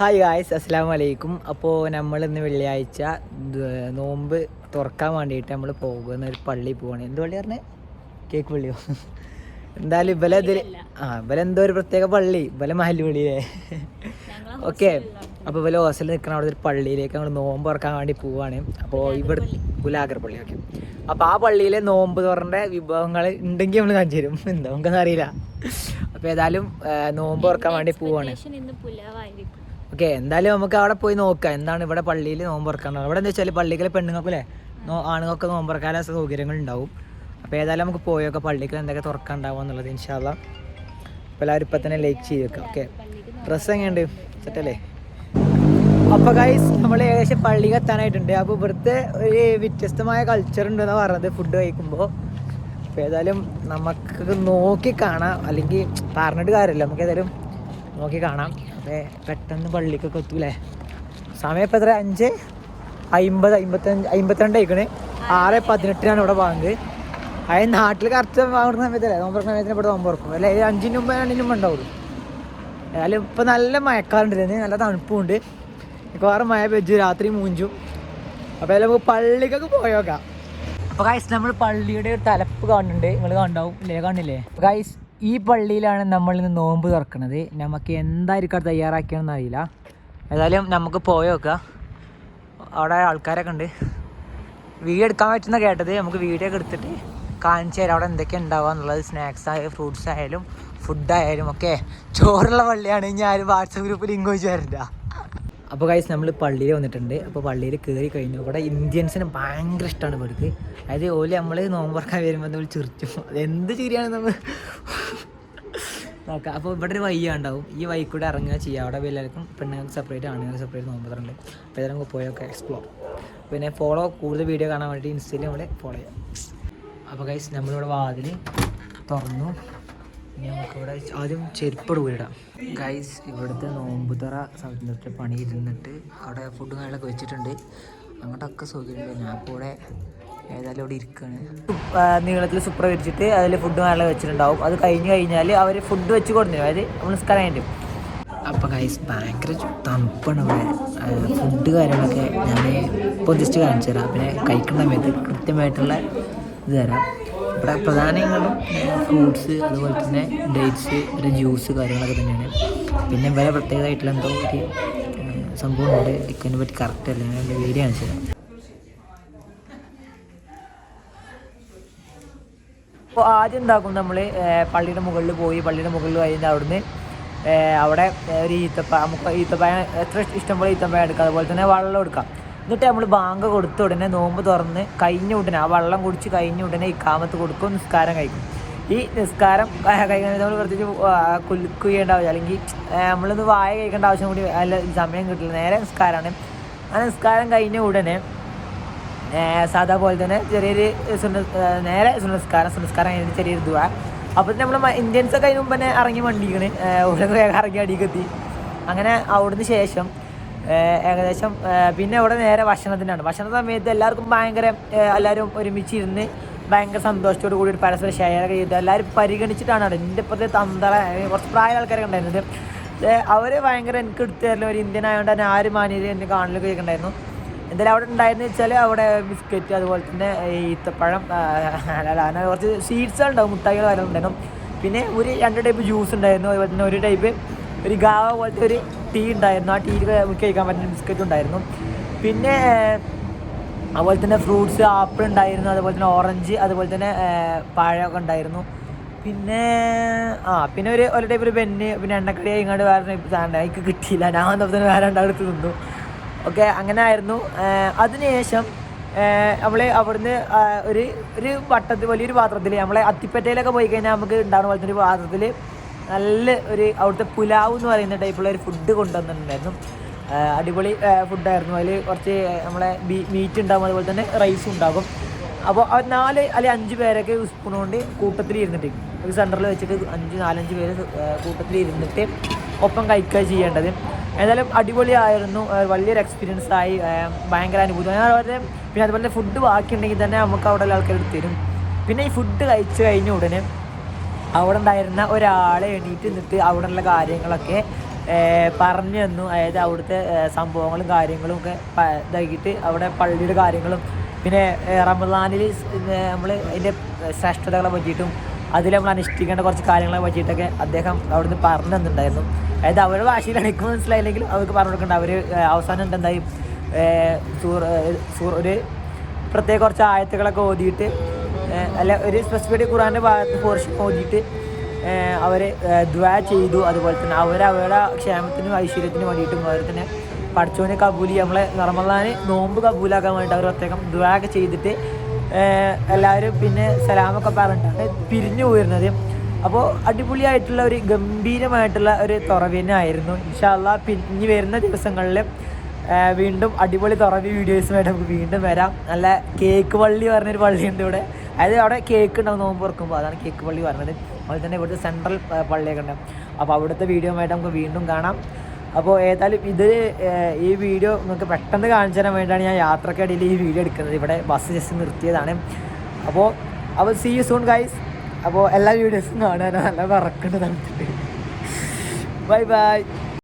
Hi guys അസ്സാം വലൈക്കും അപ്പോൾ നമ്മൾ ഇന്ന് വെള്ളിയാഴ്ച നോമ്പ് തുറക്കാൻ വേണ്ടിയിട്ട് നമ്മൾ പോകുന്ന ഒരു പള്ളി പോവാണ്. എന്ത് പള്ളി പറഞ്ഞേ? കേക്ക് പള്ളിയോ? എന്തായാലും ഇവലെ ഇതിൽ ആ ഇവലെ എന്തോ ഒരു പ്രത്യേക പള്ളി ഇവലെ മഹൽ പള്ളിയിലേ ഓക്കെ. അപ്പോൾ ഇവലെ ഹോസ്റ്റലിൽ നിൽക്കുന്ന അവിടെ ഒരു പള്ളിയിലേക്ക് നമ്മൾ നോമ്പ് തുറക്കാൻ വേണ്ടി പോവാണ്. അപ്പോൾ ഇവിടെ ഗുലാഗർ പള്ളി ഓക്കെ. അപ്പോൾ ആ പള്ളിയിലെ നോമ്പ് തുറന്റെ വിഭവങ്ങൾ ഉണ്ടെങ്കിൽ നമ്മൾ കാണിച്ചു തരും. എന്താ നമുക്കൊന്നും അറിയില്ല. അപ്പോൾ ഏതായാലും നോമ്പ് തുറക്കാൻ വേണ്ടി പോവാണ്. ഇന്ന് പുലാവായിരിക്കും. ഓക്കെ എന്തായാലും നമുക്ക് അവിടെ പോയി നോക്കാം. എന്താണ് ഇവിടെ പള്ളിയിൽ നോമ്പ് അവിടെ എന്താ വെച്ചാൽ പള്ളിക്കലെ പെണ്ണുങ്ങൾക്ക് അല്ലേ ആണുങ്ങൾക്ക് നോമ്പ് തുറക്കാനുള്ള സൗകര്യങ്ങൾ ഉണ്ടാവും അപ്പോൾ ഏതായാലും നമുക്ക് പോയൊക്കെ പള്ളിക്ക് എന്തൊക്കെ തുറക്കാണ്ടാവും എന്നുള്ളത് ഇൻഷാല്ല അപ്പോൾ എല്ലാവരും ഇപ്പം തന്നെ ലൈക്ക് ചെയ്ത് വെക്കാം. ഓക്കെ. ഡ്രസ്സ് എങ്ങനെയുണ്ട്? സെറ്റല്ലേ? അപ്പോൾ ഗൈസ് നമ്മൾ ഏകദേശം പള്ളിക്ക് എത്താനായിട്ടുണ്ട്. അപ്പോൾ ഇവിടുത്തെ ഒരു വ്യത്യസ്തമായ കൾച്ചർ ഉണ്ടെന്ന് പറഞ്ഞത് ഫുഡ് കഴിക്കുമ്പോൾ അപ്പോൾ ഏതായാലും നമുക്ക് നോക്കി കാണാം. അല്ലെങ്കിൽ പറഞ്ഞിട്ട് കാര്യമില്ല. നമുക്ക് ഏതായാലും നോക്കി കാണാം. പെട്ടെന്ന് പള്ളിക്കൊക്കെ എത്തൂലേ? സമയം ഇപ്പം എത്ര അഞ്ച്? അമ്പത് അമ്പത്തഞ്ച് അമ്പത്തിരണ്ട് ആയിക്കണ് ആറ് പതിനെട്ടിനാണ് ഇവിടെ വാങ്ങുന്നത് അതായത് നാട്ടിൽ കറക്റ്റ് വാങ്ങുന്ന സമയത്തല്ലേ? നോമ്പ് തുറക്കുന്ന സമയത്തിന് ഇവിടെ നോമ്പ് തുറക്കും. അല്ലെ? അഞ്ചിന് മുമ്പ് രണ്ടിന് മുമ്പ് ഉണ്ടാവുള്ളൂ. ഏതായാലും ഇപ്പം നല്ല മഴക്കാറുണ്ട് ഇതിന് നല്ല തണുപ്പുണ്ട്. മിക്കവാറും മഴ പെജ്ജു രാത്രി മൂഞ്ചു. അപ്പോൾ ഏതായാലും നമുക്ക് പള്ളിക്കൊക്കെ പോയോക്കാം അപ്പോൾ ഗൈസ് നമ്മൾ പള്ളിയുടെ ഒരു തലപ്പ് കാണുന്നുണ്ട്. നിങ്ങൾ കണ്ടാവും. ഇല്ലേ? കാണില്ലേ ഗൈസ് ഈ പള്ളിയിലാണ് നമ്മൾ ഇന്ന് നോമ്പ് തുറക്കുന്നത് നമുക്ക് എന്തായിരിക്കും തയ്യാറാക്കിയെന്ന് അറിയില്ല ഏതായാലും നമുക്ക് പോയി നോക്കുക അവിടെ ആൾക്കാരൊക്കെ ഉണ്ട്. വീഡിയോ എടുക്കാൻ പറ്റുന്ന കേട്ടത് നമുക്ക് വീഡിയോ ഒക്കെ എടുത്തിട്ട് കാണിച്ചു തരാം. അവിടെ എന്തൊക്കെ ഉണ്ടാവുക എന്നുള്ളത്. സ്നാക്സ് ആയാലും ഫ്രൂട്ട്സ് ആയാലും ഫുഡ് ആയാലും ഒക്കെ. ചോറുള്ള പള്ളിയാണ്. ഞാൻ വാട്സപ്പ് ഗ്രൂപ്പിൽ വെച്ച് തരണ്ട. അപ്പോൾ കഴിച്ച് നമ്മൾ പള്ളിയിൽ വന്നിട്ടുണ്ട്. അപ്പോൾ പള്ളിയിൽ കയറി കഴിഞ്ഞു. ഇവിടെ ഇന്ത്യൻസിന് ഭയങ്കര ഇഷ്ടമാണ് ഇവർക്ക്. അതായത് ഓൽ നമ്മൾ നോമ്പ് തുറക്കാൻ വരുമ്പോൾ നമ്മൾ ചിരിച്ചു. എന്ത് ചിരിയാണ് നമ്മൾ നോക്കാം. അപ്പോൾ ഇവിടെ ഒരു വയ്യ ഉണ്ടാവും. ഈ വഴി കൂടെ ഇറങ്ങുക ചെയ്യുക അവിടെ എല്ലാവർക്കും പെണ്ണുങ്ങൾക്ക് സെപ്പറേറ്റ് ആണുങ്ങൾക്ക് സെപ്പറേറ്റ് നോമ്പ് തരണ്ട് അപ്പോൾ ഇതിൽ നമുക്ക് പോയൊക്കെ എക്സ്പ്ലോർ പിന്നെ ഫോളോ കൂടുതൽ വീഡിയോ കാണാൻ വേണ്ടി ഇൻസ്റ്റയിൽ നമ്മൾ ഫോളോ ചെയ്യാം. അപ്പോൾ കഴിച്ച് നമ്മളിവിടെ വാതിൽ തുറന്നു. നമുക്കിവിടെ ആദ്യം ചെരുപ്പട് പോയിടാം ഗൈസ് ഇവിടുത്തെ നോമ്പുതറ സമയത്ത് പണി ഇരുന്നിട്ട് അവിടെ ഫുഡ് കാര്യങ്ങളൊക്കെ വെച്ചിട്ടുണ്ട്. അങ്ങോട്ടൊക്കെ സൗകര്യമുണ്ട്. ഞാൻ ഇപ്പോൾ ഇവിടെ ഏതായാലും ഇവിടെ ഇരിക്കുകയാണ് നീളത്തിൽ സൂപ്പർ വെച്ചിട്ട് അതിൽ ഫുഡ് കാര്യങ്ങളൊക്കെ വെച്ചിട്ടുണ്ടാവും. അത് കഴിഞ്ഞ് കഴിഞ്ഞാൽ അവർ ഫുഡ് വെച്ച് കൊടുത്തു അതായത് നമ്മൾ നിസ്കാരം അപ്പോൾ ഗൈസ് ഭയങ്കര തണുപ്പാണ് ഇവിടെ. ഫുഡ് കാര്യങ്ങളൊക്കെ ഞാൻ ഇപ്പോൾ ജസ്റ്റ് കാണിച്ചു തരാം പിന്നെ കഴിക്കുന്ന സമയത്ത് കൃത്യമായിട്ടുള്ള ഇത് തരാം. ഇവിടെ പ്രധാനങ്ങളും ഫ്രൂട്ട്സ് അതുപോലെ തന്നെ ഡേറ്റ്സ് ഒരു ജ്യൂസ് കാര്യങ്ങളൊക്കെ തന്നെയാണ്. പിന്നെ വേറെ പ്രത്യേകമായിട്ടുള്ള എന്തോ ഒരു സംഭവമുണ്ട് ഇക്കനെ പറ്റി കറക്റ്റ് അല്ല? ഞാൻ വീഡിയോ കാണിച്ചത് അപ്പോൾ ആദ്യം എന്താക്കും നമ്മൾ പള്ളിയുടെ മുകളിൽ പോയി പള്ളിയുടെ മുകളിൽ കഴിഞ്ഞാൽ അവിടുന്ന് അവിടെ ഒരു ഈത്തപ്പ നമുക്ക് ഈത്തപ്പായ എത്ര ഇഷ്ടംപോലെ ഈത്തപ്പായ എടുക്കാം. അതുപോലെ തന്നെ വെള്ളം എടുക്കാം. എന്നിട്ട് നമ്മൾ ബാങ്ക് കൊടുത്ത ഉടനെ നോമ്പ് തുറന്ന് കഴിഞ്ഞ ഉടനെ ആ വെള്ളം കുടിച്ച് കഴിഞ്ഞ ഉടനെ ഇക്കാമത്ത് കൊടുക്കും നിസ്കാരം കഴിക്കും. ഈ നിസ്കാരം കഴിക്കുന്നത് നമ്മൾ പ്രത്യേകിച്ച് കുലുക്കുകയേണ്ട ആവശ്യം അല്ലെങ്കിൽ നമ്മളൊന്ന് വായ കഴിക്കേണ്ട ആവശ്യം കൂടി അല്ല സമയം കിട്ടില്ല. നേരെ നിസ്കാരമാണ്. ആ നിസ്കാരം കഴിഞ്ഞ ഉടനെ സാധാ പോലെ തന്നെ ചെറിയൊരു നേരെ സുനസ്കാരം സുനസ്കാരം കഴിഞ്ഞിട്ട് ചെറിയൊരു ഇതുവാ അപ്പോൾ നമ്മൾ ഇന്ത്യൻസൊക്കെ അതിന് മുമ്പ് തന്നെ ഇറങ്ങി വണ്ടിക്കണ് ഓരോ ഇറങ്ങി അടിക്കെത്തി അങ്ങനെ അവിടുന്ന് ശേഷം ഏകദേശം പിന്നെ അവിടെ നേരെ ഭക്ഷണത്തിനാണ്. ഭക്ഷണ സമയത്ത് എല്ലാവർക്കും ഭയങ്കര എല്ലാവരും ഒരുമിച്ച് ഇരുന്ന് ഭയങ്കര സന്തോഷത്തോട് കൂടി ഒരു പരസ്പരം ഷെയർ ചെയ്ത്. എല്ലാവരും പരിഗണിച്ചിട്ടാണ് അവിടെ. എന്റെ ഇപ്പോഴത്തെ തന്തറ കുറച്ച് പ്രായ ആൾക്കാരൊക്കെ ഉണ്ടായിരുന്നത് അവർ ഭയങ്കര എനിക്ക് എടുത്തു തരലും ഒരു ഇന്ത്യൻ ആയതുകൊണ്ട് തന്നെ ആരും മാന്യത എന്നെ കാണലൊക്കെ കേൾക്കണ്ടായിരുന്നു എന്തായാലും അവിടെ ഉണ്ടായിരുന്നു വെച്ചാൽ അവിടെ ബിസ്ക്കറ്റ് അതുപോലെ തന്നെ ഈത്തപ്പഴം അങ്ങനെ കുറച്ച് സ്വീറ്റ്സ് ഉണ്ടാവും മുട്ടായികൾ വരുന്നുണ്ടായിരുന്നു പിന്നെ ഒരു രണ്ട് ടൈപ്പ് ജ്യൂസ് ഉണ്ടായിരുന്നു. അതുപോലെ തന്നെ ഒരു ടൈപ്പ് ഒരു ഗാവ പോലത്തെ ഒരു ടീ ഉണ്ടായിരുന്നു. ആ ടീയിൽ നമുക്ക് കഴിക്കാൻ പറ്റുന്ന ബിസ്ക്കറ്റ് ഉണ്ടായിരുന്നു. പിന്നെ അതുപോലെ തന്നെ ഫ്രൂട്ട്സ് ആപ്പിൾ ഉണ്ടായിരുന്നു. അതുപോലെ തന്നെ ഓറഞ്ച് അതുപോലെ തന്നെ പഴമൊക്കെ ഉണ്ടായിരുന്നു. പിന്നെ ആ പിന്നെ ഒരു ഒരു ടൈപ്പ് ഒരു പെന്ന് പിന്നെ എണ്ണക്കടി ഇങ്ങോട്ട് വേറെ ടൈപ്പ് സാധനം എനിക്ക് കിട്ടിയില്ല. ഞാൻ വന്നപ്പോൾ തന്നെ വേറെ രണ്ടാളെടുത്ത് തിന്നു. ഓക്കെ അങ്ങനെ ആയിരുന്നു. അതിനുശേഷം നമ്മൾ അവിടുന്ന് ഒരു ഒരു വട്ടത്തിൽ വലിയൊരു പാത്രത്തിൽ നമ്മളെ അത്തിപ്പറ്റയിലൊക്കെ പോയി കഴിഞ്ഞാൽ നമുക്ക് ഉണ്ടാകുന്ന പോലത്തെ ഒരു പാത്രത്തിൽ നല്ല ഒരു അവിടുത്തെ പുലാവ് എന്ന് പറയുന്ന ടൈപ്പുള്ള ഒരു ഫുഡ് കൊണ്ടുവന്നിട്ടുണ്ടായിരുന്നു. അടിപൊളി ഫുഡായിരുന്നു അതിൽ കുറച്ച് നമ്മളെ ബീ മീറ്റ് ഉണ്ടാകും അതുപോലെ തന്നെ റൈസും ഉണ്ടാകും. അപ്പോൾ നാല് അല്ലെങ്കിൽ അഞ്ച് പേരൊക്കെ സ്പൂൺ കൊണ്ട് കൂട്ടത്തിൽ ഇരുന്നിട്ട് ഒരു സെന്ററിൽ വെച്ചിട്ട് അഞ്ച് നാലഞ്ച് പേര് കൂട്ടത്തിൽ ഇരുന്നിട്ട് ഒപ്പം കഴിക്കുക ചെയ്യേണ്ടത്. ഏതായാലും അടിപൊളിയായിരുന്നു. വലിയൊരു എക്സ്പീരിയൻസ് ആയി. ഭയങ്കര അനുഭൂതി. ഞാൻ അവരുടെ പിന്നെ അതുപോലെ ഫുഡ് ബാക്കിയുണ്ടെങ്കിൽ തന്നെ നമുക്ക് അവിടെ ഉള്ള ആൾക്കാർ തരും. പിന്നെ ഈ ഫുഡ് കഴിച്ച് കഴിഞ്ഞ ഉടനെ അവിടെ ഉണ്ടായിരുന്ന ഒരാളെ എണീറ്റ് നിന്നിട്ട് അവിടെ ഉള്ള കാര്യങ്ങളൊക്കെ പറഞ്ഞു തന്നു. അതായത് അവിടുത്തെ സംഭവങ്ങളും കാര്യങ്ങളും ഒക്കെ ഇതാക്കിയിട്ട് അവിടെ പള്ളിയുടെ കാര്യങ്ങളും പിന്നെ റമദാനിൽ നമ്മൾ അതിന്റെ ശ്രേഷ്ഠതകളെ പറ്റിയിട്ടും അതിൽ നമ്മൾ അനുഷ്ഠിക്കേണ്ട കുറച്ച് കാര്യങ്ങളെ പറ്റിയിട്ടൊക്കെ അദ്ദേഹം അവിടുന്ന് പറഞ്ഞു തന്നിട്ടുണ്ടായിരുന്നു. അതായത് അവരുടെ ഭാഷയിലാണ് എനിക്ക് മനസ്സിലായില്ലെങ്കിൽ അവർക്ക് പറഞ്ഞു കൊടുക്കേണ്ട അവർ അവസാനം ഏഹ് സൂർ സൂർ ഒരു പ്രത്യേക കുറച്ച് ആയത്തുകളൊക്കെ ഓതിയിട്ട് അല്ല ഒരു സ്പെസിഫിക് ഖുറാന്റെ ഭാഗത്ത് പോർഷൻ ഓതിയിട്ട് അവർ ദ്വാ ചെയ്തു. അതുപോലെ തന്നെ അവർ അവരുടെ ക്ഷേമത്തിനും ഐശ്വര്യത്തിനും വേണ്ടിയിട്ടും അതുപോലെ തന്നെ പഠിച്ചോനെ കബൂലി നമ്മളെ റമദാന് നോമ്പ് കബൂലാക്കാൻ വേണ്ടിയിട്ട് അവർ പ്രത്യേകം ദ്വാ ഒക്കെ ചെയ്തിട്ട് എല്ലാവരും പിന്നെ സലാമൊക്കെ പറഞ്ഞിട്ടാണ് പിരിഞ്ഞു പോയിരുന്നത്. അപ്പോൾ അടിപൊളിയായിട്ടുള്ള ഒരു ഗംഭീരമായിട്ടുള്ള ഒരു തുറവിനായിരുന്നു ഇൻഷാല്ല പിരിഞ്ഞു വരുന്ന ദിവസങ്ങളിൽ വീണ്ടും അടിപൊളി തുറവി വീഡിയോസുമായിട്ട് നമുക്ക് വീണ്ടും വരാം. നല്ല കേക്ക് പള്ളി പറഞ്ഞൊരു പള്ളിയുണ്ട് ഇവിടെ. അതായത് അവിടെ കേക്ക് ഉണ്ടാവും നോമ്പ് തുറക്കുമ്പോൾ അതാണ് കേക്ക് പള്ളി പറഞ്ഞത്. അതുപോലെ തന്നെ ഇവിടുത്തെ സെൻട്രൽ പള്ളിയൊക്കെ ഉണ്ടാവും അപ്പോൾ അവിടുത്തെ വീഡിയോ ആയിട്ട് നമുക്ക് വീണ്ടും കാണാം. അപ്പോൾ ഏതായാലും ഇത് ഈ വീഡിയോ നിങ്ങൾക്ക് പെട്ടെന്ന് കാണിച്ചു തരാൻ വേണ്ടിയാണ് ഞാൻ യാത്രക്കിടയിൽ ഈ വീഡിയോ എടുക്കുന്നത്. ഇവിടെ ബസ് ജസ്റ്റ് നിർത്തിയതാണ്. അപ്പോൾ അപ്പോൾ സി യു സൂൺ ഗൈസ് അപ്പോൾ എല്ലാ വീഡിയോസും കാണാൻ നല്ല വറക്കുന്നുണ്ട് ബൈ ബൈ